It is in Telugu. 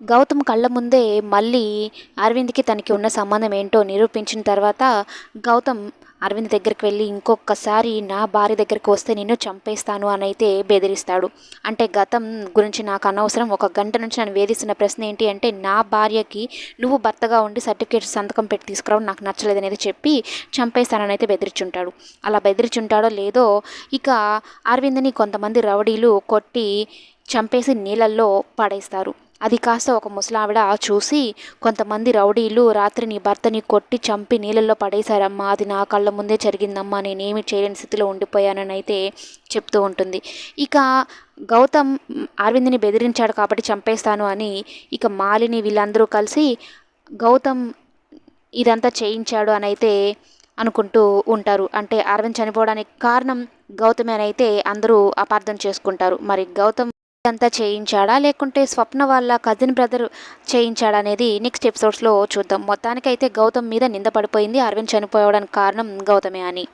గౌతమ్ కళ్ళ ముందే మళ్ళీ అరవింద్కి తనకి ఉన్న సంబంధం ఏంటో నిరూపించిన తర్వాత గౌతమ్ అరవింద్ దగ్గరికి వెళ్ళి ఇంకొకసారి నా భార్య దగ్గరికి వస్తే నిన్ను చంపేస్తాను అని అయితే బెదిరిస్తాడు. అంటే గతం గురించి నాకు అనవసరం. ఒక గంట నుంచి నన్ను వేధిస్తున్న ప్రశ్న ఏంటి అంటే నా భార్యకి నువ్వు భర్తగా ఉండి సర్టిఫికేట్ సంతకం పెట్టి తీసుకురావడం నాకు నచ్చలేదు అనేది చెప్పి చంపేస్తానని అయితే బెదిరించుంటాడు. అలా బెదిరించుంటాడో లేదో ఇక అరవింద్ని కొంతమంది రౌడీలు కొట్టి చంపేసి నీళ్ళల్లో పడేస్తారు. అది కాస్త ఒక ముసలావిడ చూసి కొంతమంది రౌడీలు రాత్రి నీ భర్తని కొట్టి చంపి నీళ్ళల్లో పడేశారమ్మా. అది నా కళ్ళ ముందే జరిగిందమ్మా. నేనేమి చేయలేని స్థితిలో ఉండిపోయానని అయితే చెప్తూ ఉంటుంది. ఇక గౌతమ్ అరవింద్ని బెదిరించాడు కాబట్టి చంపేస్తాను అని ఇక మాలిని వీళ్ళందరూ కలిసి గౌతమ్ ఇదంతా చేయించాడు అని అయితే అనుకుంటూ ఉంటారు. అంటే అరవింద్ చనిపోవడానికి కారణం గౌతమే అని అయితే అందరూ అపార్థం చేసుకుంటారు. మరి గౌతమ్ అంతా చేయించాడా? లేకుంటే స్వప్న వాళ్ళ కజిన్ బ్రదర్ చేయించాడా అనేది నెక్స్ట్ ఎపిసోడ్స్లో చూద్దాం. మొత్తానికైతే గౌతమ్ మీద నింద పడిపోయింది. అరవింద్ చనిపోవడానికి కారణం గౌతమే అని.